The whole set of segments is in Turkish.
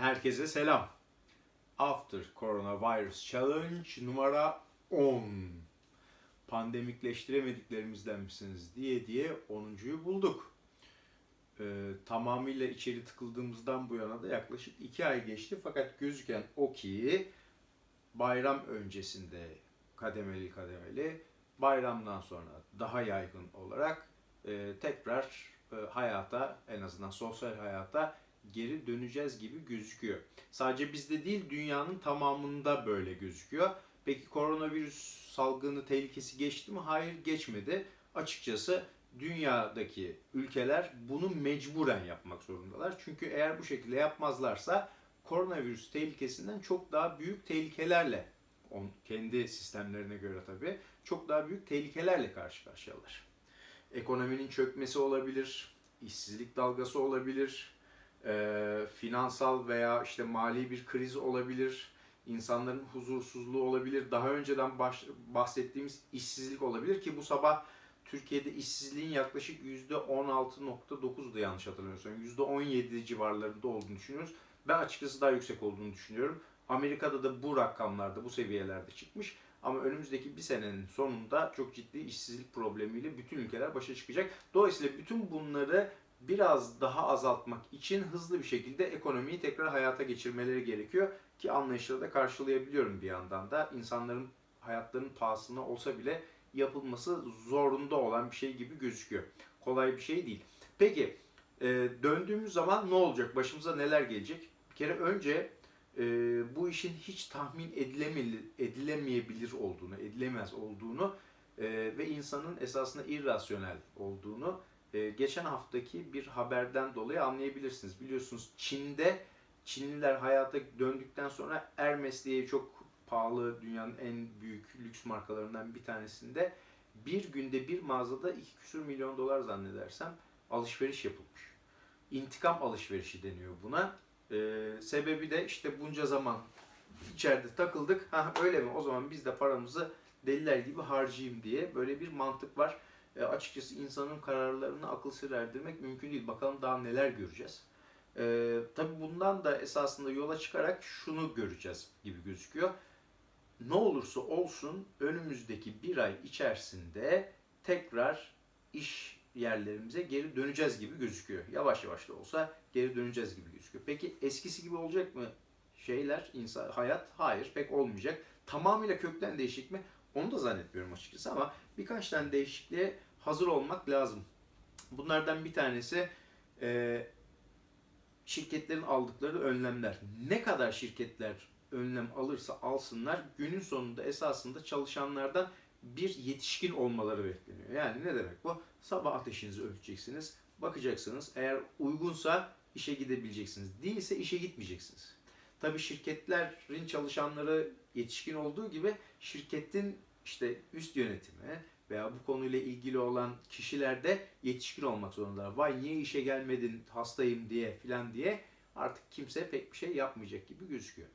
Herkese selam. After Coronavirus Challenge numara 10. Pandemikleştiremediklerimizden misiniz diye diye 10.yu bulduk. Ee, tamamıyla içeri tıkıldığımızdan bu yana da yaklaşık 2 ay geçti. Fakat gözüken o ki bayram öncesinde kademeli kademeli, bayramdan sonra daha yaygın olarak e, tekrar e, hayata en azından sosyal hayata geri döneceğiz gibi gözüküyor. Sadece bizde değil dünyanın tamamında böyle gözüküyor. Peki koronavirüs salgını tehlikesi geçti mi? Hayır geçmedi. Açıkçası dünyadaki ülkeler bunu mecburen yapmak zorundalar. Çünkü eğer bu şekilde yapmazlarsa koronavirüs tehlikesinden çok daha büyük tehlikelerle kendi sistemlerine göre tabii çok daha büyük tehlikelerle karşı karşıyalar. Ekonominin çökmesi olabilir, işsizlik dalgası olabilir, e, finansal veya işte mali bir kriz olabilir, insanların huzursuzluğu olabilir, daha önceden baş, bahsettiğimiz işsizlik olabilir ki bu sabah Türkiye'de işsizliğin yaklaşık %16.9'du yanlış hatırlamıyorsam. %17 civarlarında olduğunu düşünüyoruz. Ben açıkçası daha yüksek olduğunu düşünüyorum. Amerika'da da bu rakamlarda, bu seviyelerde çıkmış. Ama önümüzdeki bir senenin sonunda çok ciddi işsizlik problemiyle bütün ülkeler başa çıkacak. Dolayısıyla bütün bunları biraz daha azaltmak için hızlı bir şekilde ekonomiyi tekrar hayata geçirmeleri gerekiyor. Ki anlayışla da karşılayabiliyorum bir yandan da. insanların hayatlarının pahasına olsa bile yapılması zorunda olan bir şey gibi gözüküyor. Kolay bir şey değil. Peki e, döndüğümüz zaman ne olacak? Başımıza neler gelecek? Bir kere önce e, bu işin hiç tahmin edileme- edilemeyebilir olduğunu, edilemez olduğunu e, ve insanın esasında irrasyonel olduğunu e, geçen haftaki bir haberden dolayı anlayabilirsiniz. Biliyorsunuz Çin'de Çinliler hayata döndükten sonra Hermes diye çok pahalı dünyanın en büyük lüks markalarından bir tanesinde bir günde bir mağazada 2 küsur milyon dolar zannedersem alışveriş yapılmış. İntikam alışverişi deniyor buna. Ee, sebebi de işte bunca zaman içeride takıldık. Ha öyle mi? O zaman biz de paramızı deliler gibi harcayayım diye böyle bir mantık var. E, açıkçası insanın kararlarını akıl sır erdirmek mümkün değil. Bakalım daha neler göreceğiz. E, tabii bundan da esasında yola çıkarak şunu göreceğiz gibi gözüküyor. Ne olursa olsun önümüzdeki bir ay içerisinde tekrar iş yerlerimize geri döneceğiz gibi gözüküyor. Yavaş yavaş da olsa geri döneceğiz gibi gözüküyor. Peki eskisi gibi olacak mı şeyler, insan, hayat? Hayır, pek olmayacak. Tamamıyla kökten değişik mi? Onu da zannetmiyorum açıkçası ama birkaç tane değişikliğe hazır olmak lazım. Bunlardan bir tanesi e, şirketlerin aldıkları önlemler. Ne kadar şirketler önlem alırsa alsınlar günün sonunda esasında çalışanlardan bir yetişkin olmaları bekleniyor. Yani ne demek bu? Sabah ateşinizi ölçeceksiniz, bakacaksınız. Eğer uygunsa işe gidebileceksiniz. Değilse işe gitmeyeceksiniz. Tabii şirketlerin çalışanları yetişkin olduğu gibi şirketin işte üst yönetimi veya bu konuyla ilgili olan kişiler de yetişkin olmak zorundalar. Vay niye işe gelmedin hastayım diye filan diye artık kimse pek bir şey yapmayacak gibi gözüküyor.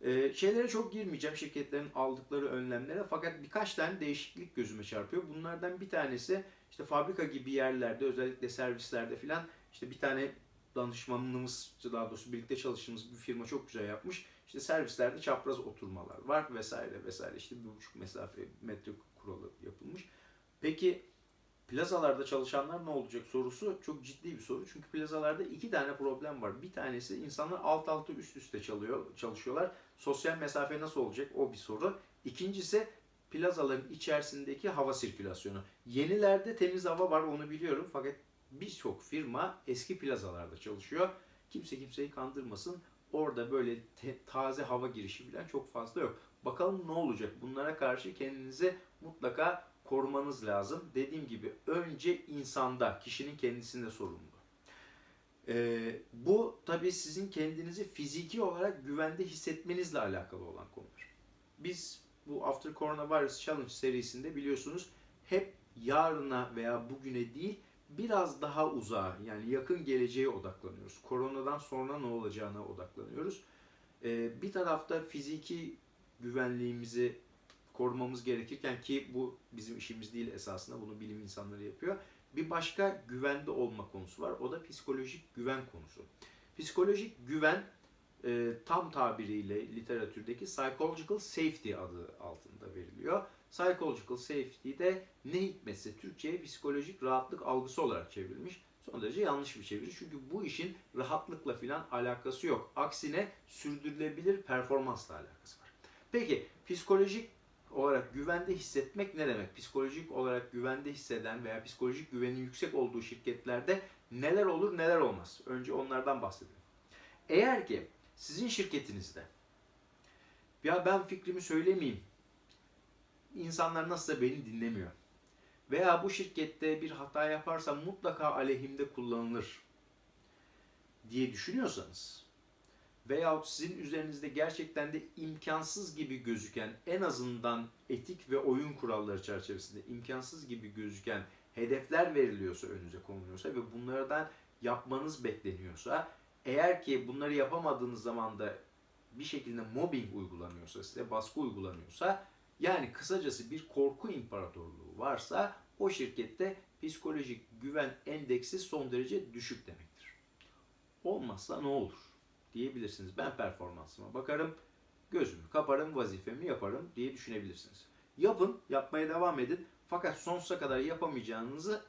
Ee, şeylere çok girmeyeceğim şirketlerin aldıkları önlemlere fakat birkaç tane değişiklik gözüme çarpıyor. Bunlardan bir tanesi işte fabrika gibi yerlerde özellikle servislerde filan işte bir tane danışmanlığımız daha doğrusu birlikte çalıştığımız bir firma çok güzel yapmış. İşte servislerde çapraz oturmalar var vesaire vesaire işte bir buçuk mesafe metre kuralı yapılmış. Peki plazalarda çalışanlar ne olacak sorusu çok ciddi bir soru. Çünkü plazalarda iki tane problem var. Bir tanesi insanlar alt alta üst üste çalıyor, çalışıyorlar. Sosyal mesafe nasıl olacak o bir soru. İkincisi plazaların içerisindeki hava sirkülasyonu. Yenilerde temiz hava var onu biliyorum fakat birçok firma eski plazalarda çalışıyor. Kimse kimseyi kandırmasın. Orada böyle te- taze hava girişi falan çok fazla yok. Bakalım ne olacak? Bunlara karşı kendinizi mutlaka korumanız lazım. Dediğim gibi önce insanda, kişinin kendisinde sorumlu. Ee, bu tabii sizin kendinizi fiziki olarak güvende hissetmenizle alakalı olan konular. Biz bu After Coronavirus Challenge serisinde biliyorsunuz hep yarına veya bugüne değil biraz daha uzağa yani yakın geleceğe odaklanıyoruz. Koronadan sonra ne olacağına odaklanıyoruz. Ee, bir tarafta fiziki güvenliğimizi korumamız gerekirken ki bu bizim işimiz değil esasında bunu bilim insanları yapıyor. Bir başka güvende olma konusu var. O da psikolojik güven konusu. Psikolojik güven e, tam tabiriyle literatürdeki psychological safety adı altında veriliyor. Psychological safety de ne hikmetse Türkçe'ye psikolojik rahatlık algısı olarak çevrilmiş. Son derece yanlış bir çeviri. Çünkü bu işin rahatlıkla filan alakası yok. Aksine sürdürülebilir performansla alakası var. Peki psikolojik olarak güvende hissetmek ne demek? Psikolojik olarak güvende hisseden veya psikolojik güvenin yüksek olduğu şirketlerde neler olur neler olmaz? Önce onlardan bahsedelim. Eğer ki sizin şirketinizde ya ben fikrimi söylemeyeyim. İnsanlar nasılsa beni dinlemiyor. Veya bu şirkette bir hata yaparsam mutlaka aleyhimde kullanılır diye düşünüyorsanız veyahut sizin üzerinizde gerçekten de imkansız gibi gözüken en azından etik ve oyun kuralları çerçevesinde imkansız gibi gözüken hedefler veriliyorsa önünüze konuluyorsa ve bunlardan yapmanız bekleniyorsa eğer ki bunları yapamadığınız zaman da bir şekilde mobbing uygulanıyorsa, size baskı uygulanıyorsa yani kısacası bir korku imparatorluğu varsa o şirkette psikolojik güven endeksi son derece düşük demektir. Olmazsa ne olur diyebilirsiniz. Ben performansıma bakarım, gözümü kaparım, vazifemi yaparım diye düşünebilirsiniz. Yapın, yapmaya devam edin. Fakat sonsuza kadar yapamayacağınızı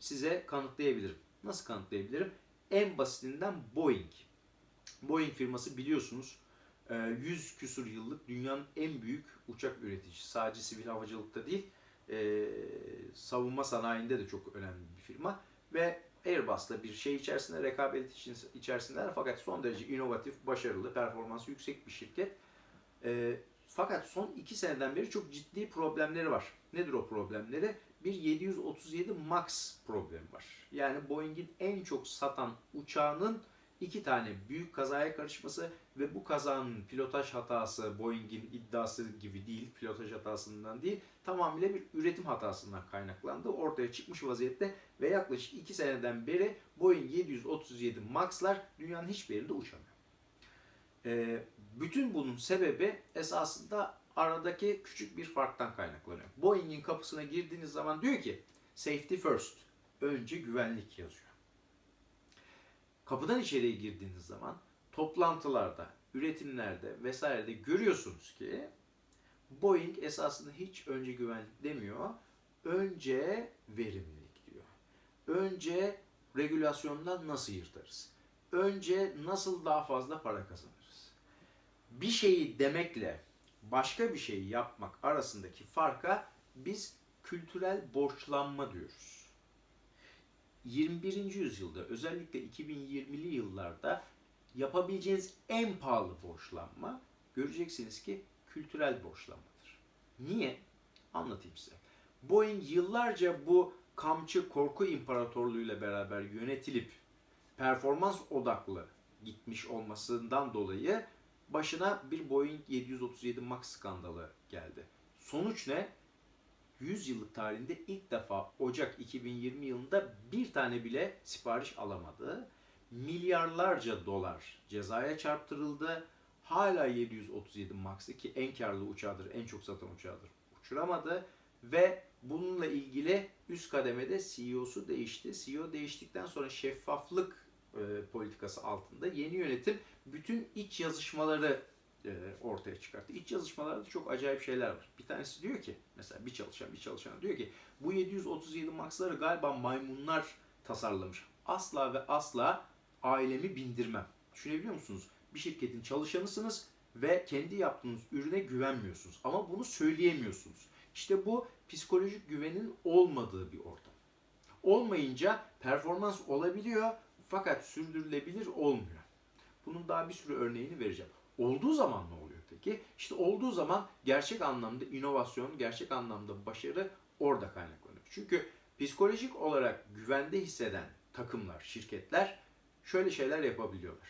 size kanıtlayabilirim. Nasıl kanıtlayabilirim? En basitinden Boeing. Boeing firması biliyorsunuz 100 küsur yıllık dünyanın en büyük uçak üreticisi. Sadece sivil havacılıkta değil, e, savunma sanayinde de çok önemli bir firma. Ve Airbus'la bir şey içerisinde, rekabet içerisindeler fakat son derece inovatif, başarılı, performansı yüksek bir şirket. E, fakat son iki seneden beri çok ciddi problemleri var. Nedir o problemleri? Bir 737 MAX problemi var. Yani Boeing'in en çok satan uçağının iki tane büyük kazaya karışması ve bu kazanın pilotaj hatası Boeing'in iddiası gibi değil, pilotaj hatasından değil, tamamıyla bir üretim hatasından kaynaklandı. Ortaya çıkmış vaziyette ve yaklaşık 2 seneden beri Boeing 737 MAX'lar dünyanın hiçbir yerinde uçamıyor. Ee, bütün bunun sebebi esasında aradaki küçük bir farktan kaynaklanıyor. Boeing'in kapısına girdiğiniz zaman diyor ki safety first, önce güvenlik yazıyor. Kapıdan içeriye girdiğiniz zaman toplantılarda, üretimlerde vesairede görüyorsunuz ki Boeing esasında hiç önce güvenlik demiyor. Önce verimlilik diyor. Önce regülasyondan nasıl yırtarız? Önce nasıl daha fazla para kazanırız? Bir şeyi demekle başka bir şeyi yapmak arasındaki farka biz kültürel borçlanma diyoruz. 21. yüzyılda özellikle 2020'li yıllarda yapabileceğiniz en pahalı borçlanma göreceksiniz ki kültürel borçlanmadır. Niye? Anlatayım size. Boeing yıllarca bu kamçı korku imparatorluğuyla beraber yönetilip performans odaklı gitmiş olmasından dolayı başına bir Boeing 737 MAX skandalı geldi. Sonuç ne? 100 yıllık tarihinde ilk defa Ocak 2020 yılında bir tane bile sipariş alamadı. Milyarlarca dolar cezaya çarptırıldı. Hala 737 MAX'ı ki en karlı uçağıdır, en çok satan uçağıdır uçuramadı. Ve bununla ilgili üst kademede CEO'su değişti. CEO değiştikten sonra şeffaflık e, politikası altında yeni yönetim bütün iç yazışmaları e, ortaya çıkarttı. İç yazışmalarda çok acayip şeyler var. Bir tanesi diyor ki, mesela bir çalışan bir çalışan diyor ki bu 737 Max'ları galiba maymunlar tasarlamış. Asla ve asla ailemi bindirmem. Düşünebiliyor musunuz? Bir şirketin çalışanısınız ve kendi yaptığınız ürüne güvenmiyorsunuz. Ama bunu söyleyemiyorsunuz. İşte bu psikolojik güvenin olmadığı bir ortam. Olmayınca performans olabiliyor fakat sürdürülebilir olmuyor. Bunun daha bir sürü örneğini vereceğim. Olduğu zaman ne oluyor peki? İşte olduğu zaman gerçek anlamda inovasyon, gerçek anlamda başarı orada kaynaklanıyor. Çünkü psikolojik olarak güvende hisseden takımlar, şirketler şöyle şeyler yapabiliyorlar.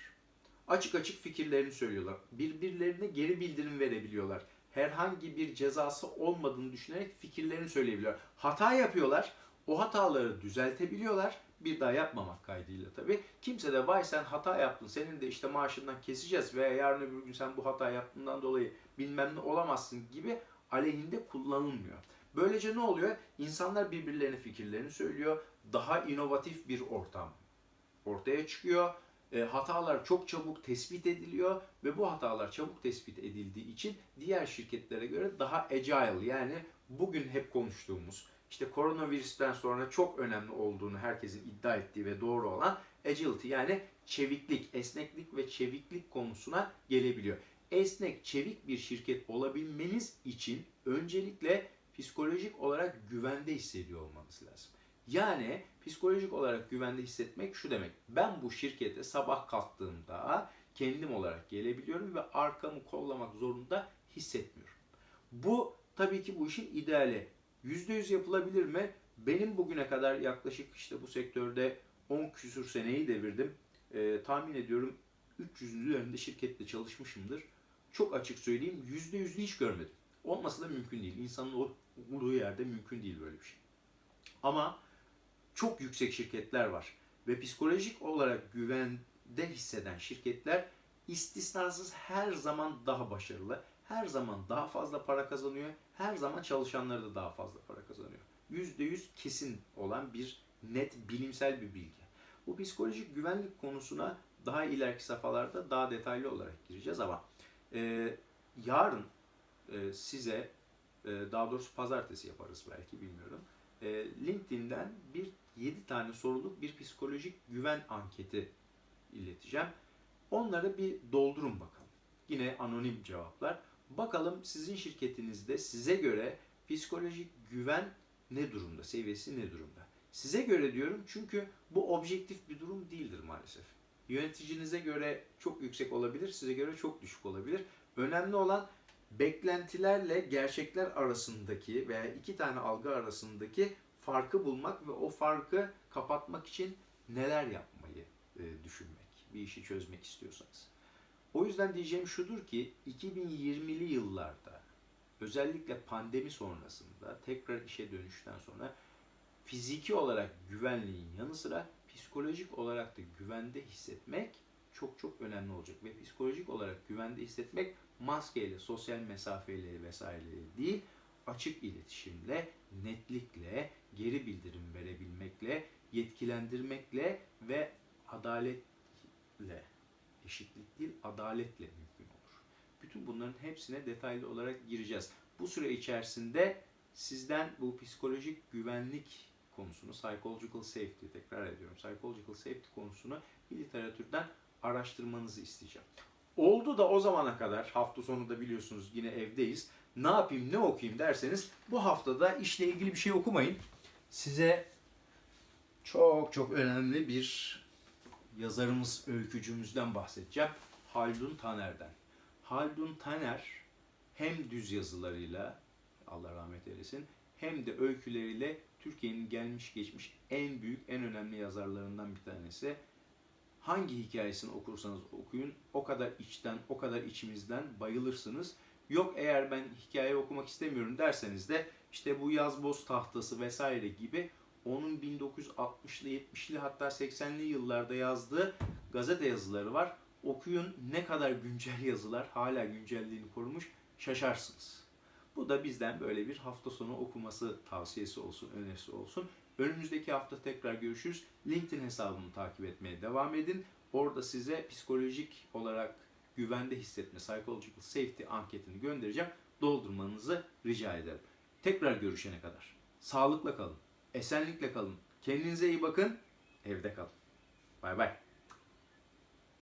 Açık açık fikirlerini söylüyorlar. Birbirlerine geri bildirim verebiliyorlar. Herhangi bir cezası olmadığını düşünerek fikirlerini söyleyebiliyorlar. Hata yapıyorlar. O hataları düzeltebiliyorlar bir daha yapmamak kaydıyla tabii. Kimse de vay sen hata yaptın senin de işte maaşından keseceğiz veya yarın öbür gün sen bu hata yaptığından dolayı bilmem ne olamazsın gibi aleyhinde kullanılmıyor. Böylece ne oluyor? İnsanlar birbirlerine fikirlerini söylüyor. Daha inovatif bir ortam ortaya çıkıyor. E, hatalar çok çabuk tespit ediliyor ve bu hatalar çabuk tespit edildiği için diğer şirketlere göre daha agile yani bugün hep konuştuğumuz işte koronavirüsten sonra çok önemli olduğunu herkesin iddia ettiği ve doğru olan agility yani çeviklik, esneklik ve çeviklik konusuna gelebiliyor. Esnek, çevik bir şirket olabilmeniz için öncelikle psikolojik olarak güvende hissediyor olmanız lazım. Yani psikolojik olarak güvende hissetmek şu demek. Ben bu şirkete sabah kalktığımda kendim olarak gelebiliyorum ve arkamı kollamak zorunda hissetmiyorum. Bu tabii ki bu işin ideali. %100 yapılabilir mi? Benim bugüne kadar yaklaşık işte bu sektörde 10 küsür seneyi devirdim. Ee, tahmin ediyorum 300'ün üzerinde şirkette çalışmışımdır. Çok açık söyleyeyim %100'ü hiç görmedim. Olması da mümkün değil. İnsanın olduğu yerde mümkün değil böyle bir şey. Ama çok yüksek şirketler var. Ve psikolojik olarak güvende hisseden şirketler istisnasız her zaman daha başarılı, her zaman daha fazla para kazanıyor, her zaman çalışanları da daha fazla para kazanıyor. %100 kesin olan bir net bilimsel bir bilgi. Bu psikolojik güvenlik konusuna daha ileriki safhalarda daha detaylı olarak gireceğiz ama e, yarın e, size e, daha doğrusu pazartesi yaparız belki bilmiyorum. E, LinkedIn'den bir 7 tane soruluk bir psikolojik güven anketi ileteceğim. Onları bir doldurun bakalım. Yine anonim cevaplar. Bakalım sizin şirketinizde size göre psikolojik güven ne durumda, seviyesi ne durumda? Size göre diyorum çünkü bu objektif bir durum değildir maalesef. Yöneticinize göre çok yüksek olabilir, size göre çok düşük olabilir. Önemli olan beklentilerle gerçekler arasındaki veya iki tane algı arasındaki farkı bulmak ve o farkı kapatmak için neler yapmayı e, düşünmek, bir işi çözmek istiyorsanız. O yüzden diyeceğim şudur ki 2020'li yıllarda özellikle pandemi sonrasında tekrar işe dönüşten sonra fiziki olarak güvenliğin yanı sıra psikolojik olarak da güvende hissetmek çok çok önemli olacak. Ve psikolojik olarak güvende hissetmek maskeyle, sosyal mesafeyle vesaireyle değil, açık iletişimle, netlikle, geri bildirim verebilmekle, yetkilendirmekle ve adaletle, eşitlik değil, adaletle mümkün olur. Bütün bunların hepsine detaylı olarak gireceğiz. Bu süre içerisinde sizden bu psikolojik güvenlik konusunu, psychological safety, tekrar ediyorum, psychological safety konusunu bir literatürden araştırmanızı isteyeceğim. Oldu da o zamana kadar, hafta sonu da biliyorsunuz yine evdeyiz. Ne yapayım, ne okuyayım derseniz bu haftada işle ilgili bir şey okumayın. Size çok çok önemli bir yazarımız, öykücümüzden bahsedeceğim. Haldun Taner'den. Haldun Taner hem düz yazılarıyla, Allah rahmet eylesin, hem de öyküleriyle Türkiye'nin gelmiş geçmiş en büyük, en önemli yazarlarından bir tanesi. Hangi hikayesini okursanız okuyun, o kadar içten, o kadar içimizden bayılırsınız. Yok eğer ben hikaye okumak istemiyorum derseniz de işte bu yazboz tahtası vesaire gibi onun 1960'lı 70'li hatta 80'li yıllarda yazdığı gazete yazıları var. Okuyun ne kadar güncel yazılar hala güncelliğini korumuş şaşarsınız. Bu da bizden böyle bir hafta sonu okuması tavsiyesi olsun, önerisi olsun. Önümüzdeki hafta tekrar görüşürüz. LinkedIn hesabımı takip etmeye devam edin. Orada size psikolojik olarak güvende hissetme, psychological safety anketini göndereceğim. Doldurmanızı rica ederim. Tekrar görüşene kadar. Sağlıkla kalın, esenlikle kalın. Kendinize iyi bakın, evde kalın. Bay bay.